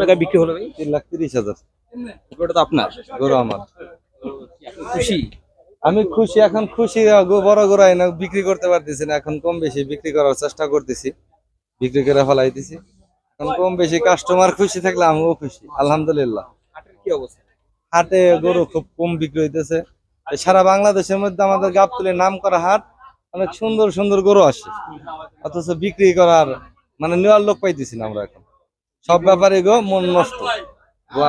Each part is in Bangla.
টাকা বিক্রি হলো ভাই? তিন লাখ তিরিশ হাজার। গরুটা তো আপনার গরু আমার। খুশি? আমি খুশি এখন খুশি বড় গরু না বিক্রি করতে পারতেছি না এখন কম বেশি বিক্রি করার চেষ্টা করতেছি। বিক্রি করে ফেলাইতেছি এখন কম বেশি কাস্টমার খুশি থাকলে আমিও খুশি আলহামদুলিল্লাহ। হাটের কি অবস্থা? হাটে গরু খুব কম বিক্রি হইতেছে। সারা বাংলাদেশের মধ্যে আমাদের গাবতুলের নাম করা হাট অনেক সুন্দর সুন্দর গরু আসে। অথচ বিক্রি করার মানে নেওয়ার লোক পাইতেছি না আমরা এখন। সব ব্যাপারে গো মন নষ্ট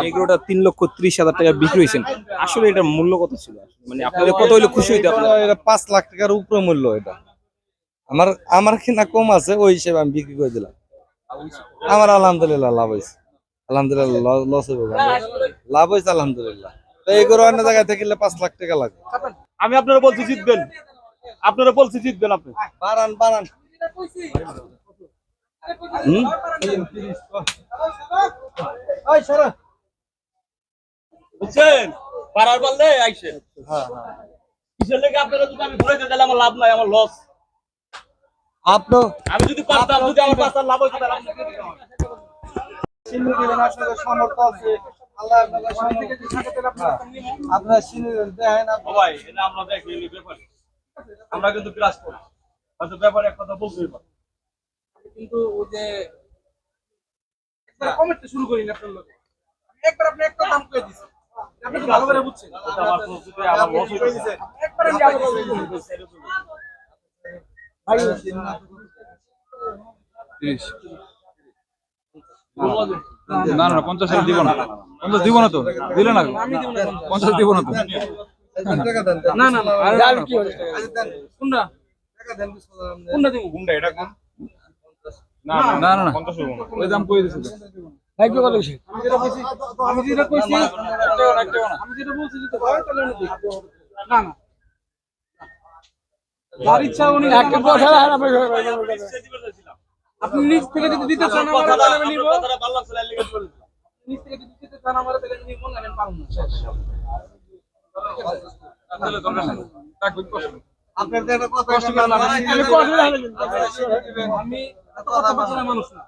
এই গরুটা তিন লক্ষ ত্রিশ হাজার টাকা বিক্রি হয়েছেন। আসলে এটার মূল্য কত ছিল? মানে আপনাদের কত হইলে খুশি হইতে আপনার? এটা পাঁচ লাখ টাকার উপরে মূল্য এটা। আমার আমার কিনা কম আছে ওই হিসেবে আমি বিক্রি করে দিলাম। আমার আলহামদুলিল্লাহ লাভ হয়েছে। আলহামদুলিল্লাহ লস হবে লাভ হয়েছে আলহামদুলিল্লাহ। তো এই গরু অন্য জায়গায় থেকে পাঁচ লাখ টাকা লাগবে আমি আপনারা বলছি জিতবেন। আপনারা বলছি জিতবেন আপনি। বাড়ান বাড়ান। বুঝছেন? পাড়ার বললে আইসেন কিসের লেগে আপনারা যদি আমি ঘুরে দিতে আমার লাভ নাই আমার লস আমি যদি পারতাম যদি আমার পাঁচটার লাভ হইতো তাহলে আছে আপনার আমরা দেখি ব্যাপারে। আমরা কিন্তু ক্লাস করি। হয়তো ব্যাপারে এক কথা বলতেই পারি। কিন্তু ওই যে একবার কমেন্টটা শুরু করি না আপনার লোকে একবার আপনি একটা দাম করে দিচ্ছেন আপনি তো ভালো করে বুঝছেন আমার পরিস্থিতি আমার লস হইতেছে একবার আমি না না পঞ্চাশ দিব না পঞ্চাশ দিব না তো দিলে না আমি দিব না পঞ্চাশ। দিব না তো টাকা না না না আরে কি কোনটা কোনটা দিব গুন্ডা এটা কোন না না না ওই দাম কই দিছিল আমি যেটা বলছি আমি যেটা কইছি আমি যেটা বলছি যদি হয় তাহলে। না না। যার ইচ্ছা উনি একটা আপনি নিজ থেকে যদি দিতে চান আমার তাহলে আমি নিব। কথাটা পারলাম সেলাই লেগে চলে যেতাম। নিজ থেকে যদি দিতে চান আমার তাহলে আমি নিব না আমি পারব না। আপনার তো একটা কথা কষ্ট করে না আমি কষ্ট মানুষ না।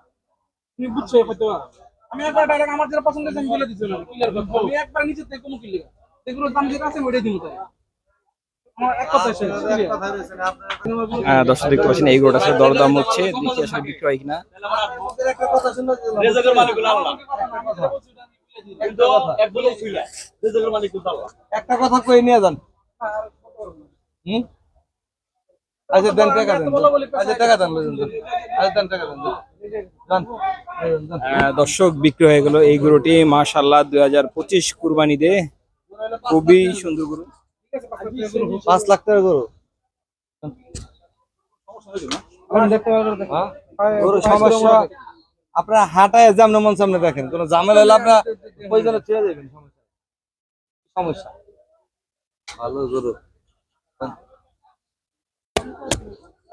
তুমি বুঝছ হয়তো আমি একবার ডাইরেক্ট আমার যেটা পছন্দ আমি বলে দিচ্ছি না ক্লিয়ার কথা। আমি একবার নিচে থেকে কোনো কিনলে এগুলোর দাম যেটা আছে আমি ওইটাই দিব তাই। আমার এক কথা শেষ। দর্শক দেখতে পাচ্ছেন এই গরুটা আসলে দরদাম হচ্ছে। দেখি আসলে বিক্রি হয় কিনা। একটা কথা কই নিয়ে যান। হুম? আচ্ছা দেন টাকা দেন আচ্ছা টাকা দেন আচ্ছা দেন টাকা দেন আহ, দর্শক বিক্রি হয়ে গেল এই গরুটি। মাশাল্লাহ দুই হাজার পঁচিশ কুরবানি দে খুবই সুন্দর গরু। পাঁচ লাখ টাকা গরু। হ্যাঁ? গরু সমস্যা আপনার হাঁটায় যেমন মন সামনে দেখেন কোন ঝামেলা হলে আপনার ওই জন্য ছেড়ে দেবেন সমস্যা। সমস্যা। ভালো গরু।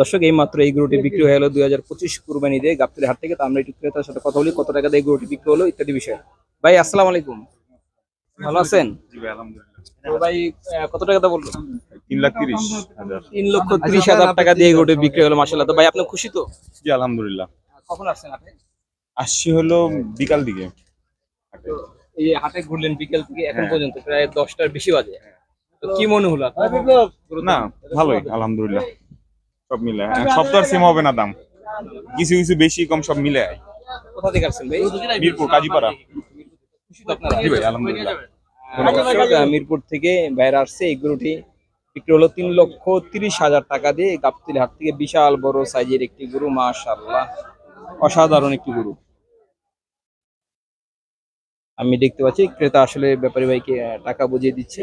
দর্শক এই মাত্র এই গরুটি বিক্রি হয়ে গেল দুই হাজার পঁচিশ কুরবানি দিয়ে গাবতলি হাট থেকে। তো আমরা একটু ক্রেতার সাথে কথা বলি কত টাকা দিয়ে গরুটি বিক্রি হলো ইত্যাদি বিষয়। ভাই আসসালামু আলাইকুম। ভালো আছেন? ভাই কত টাকা দিয়ে বলল তিন লাখ তিরিশ তিন লক্ষ ত্রিশ হাজার টাকা দিয়ে গরুটি বিক্রি হলো মাসাল্লাহ তো ভাই আপনি খুশি তো? জি আলহামদুলিল্লাহ। কখন আসছেন আপনি? আসছি হলো বিকাল দিকে। এই যে হাটে ঘুরলেন বিকেল থেকে এখন হ্যাঁ। পর্যন্ত প্রায় দশটার বেশি বাজে। তো কি মনে হলো আপনার? না ভালোই আলহামদুলিল্লাহ। সব মিলে। হ্যাঁ, সব তো আর সেম হবে না দাম। কিছু কিছু বেশি কম সব মিলে। কোথা থেকে আসছেন ভাই? মিরপুর কাজীপাড়া। খুশি তো আপনারা? জি ভাই আলহামদুলিল্লাহ। আহ, দর্শক, আহ, মিরপুর থেকে বাইরে আসছে এই গরুটি। বিক্রি হলো তিন লক্ষ তিরিশ হাজার টাকা দিয়ে গাবতলি হাট থেকে বিশাল বড় সাইজের একটি গরু মাশাল্লাহ অসাধারণ একটি গরু। আমি দেখতে পাচ্ছি ক্রেতা আসলে ব্যাপারী ভাইকে টাকা বুঝিয়ে দিচ্ছে।